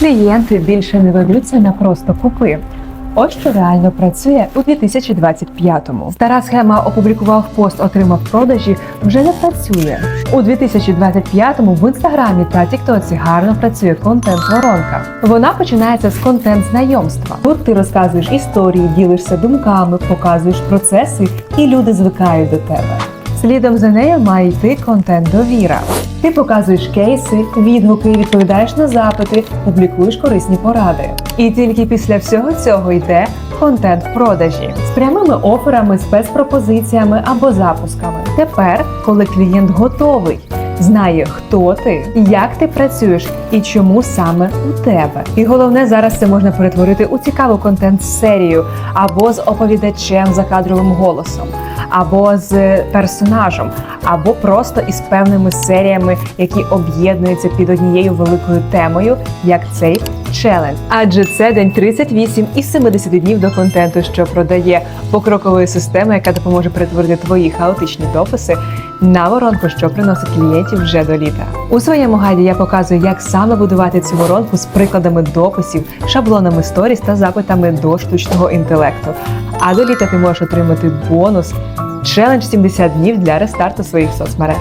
Клієнти більше не ведуться на просто купи. Ось що реально працює у 2025-му. Стара схема опублікував пост, отримав продажі, вже не працює. У 2025-му в інстаграмі та тіктоці гарно працює контент-воронка. Вона починається з контент знайомства. Тут ти розказуєш історії, ділишся думками, показуєш процеси, і люди звикають до тебе. Слідом за нею має йти контент довіра. Ти показуєш кейси, відгуки, відповідаєш на запити, публікуєш корисні поради. І тільки після всього цього йде контент в продажі з прямими оферами, спецпропозиціями або запусками. Тепер, коли клієнт готовий. Знає, хто ти, як ти працюєш і чому саме у тебе. І головне зараз це можна перетворити у цікаву контент-серію або з оповідачем за кадровим голосом, або з персонажем, або просто із певними серіями, які об'єднуються під однією великою темою, як цей челендж. Адже це день 38 із 70 днів до контенту, що продає покрокової системи, яка допоможе перетворити твої хаотичні дописи на воронку, що приносить клієнтів вже до літа. У своєму гайді я показую, як саме будувати цю воронку з прикладами дописів, шаблонами сторіс та запитами до штучного інтелекту. А до літа ти можеш отримати бонус челендж 70 днів для рестарту своїх соцмереж.